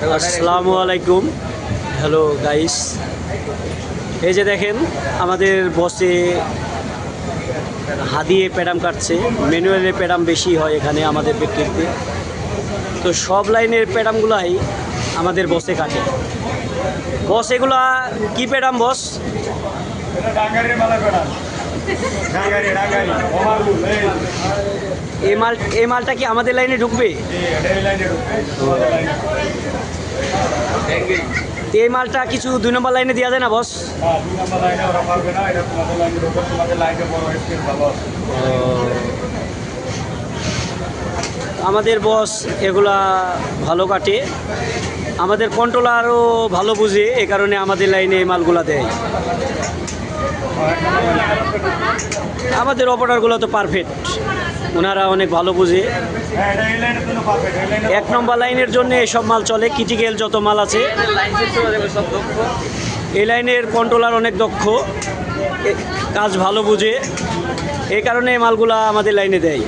আসসালামু আলাইকুম। Hello guys এই যে দেখেন আমাদের বসে হাদিয়ে প্যাডাম কাটছে। ম্যানুয়ালে প্যাডাম বেশি হয় এখানে আমাদের ব্যক্তিতে তো সব লাইনের প্যাডামগুলাই আমাদের বসে কাটে। বস এগুলা কি প্যাডাম বস ডাঙ্গারির মালা এই এই মালটা কি আমাদের লাইনে ঢুকবে জি, এটা এই লাইনে ঢুকবে আমাদের লাইনে তো এই মালটা কিছু দুই নম্বর লাইনে দেওয়া যায় না বস হ্যাঁ আছে। আমাদের বস এগুলা ভালো কাটে। আমাদের কন্ট্রোলারও ভালো বুঝে এ কারণে আমাদের লাইনে এই মালগুলা দেয়। আমাদের অপারেটরগুলো তো পারফেক্ট ওনারা অনেক ভালো বুঝে। এক নম্বর লাইনের জন্য এসব মাল চলে কিটিকেল যত মাল আছে। এই লাইনের কন্ট্রোলার অনেক দক্ষ কাজ ভালো বুঝে। এই কারণে মালগুলা আমাদের লাইনে দেয়।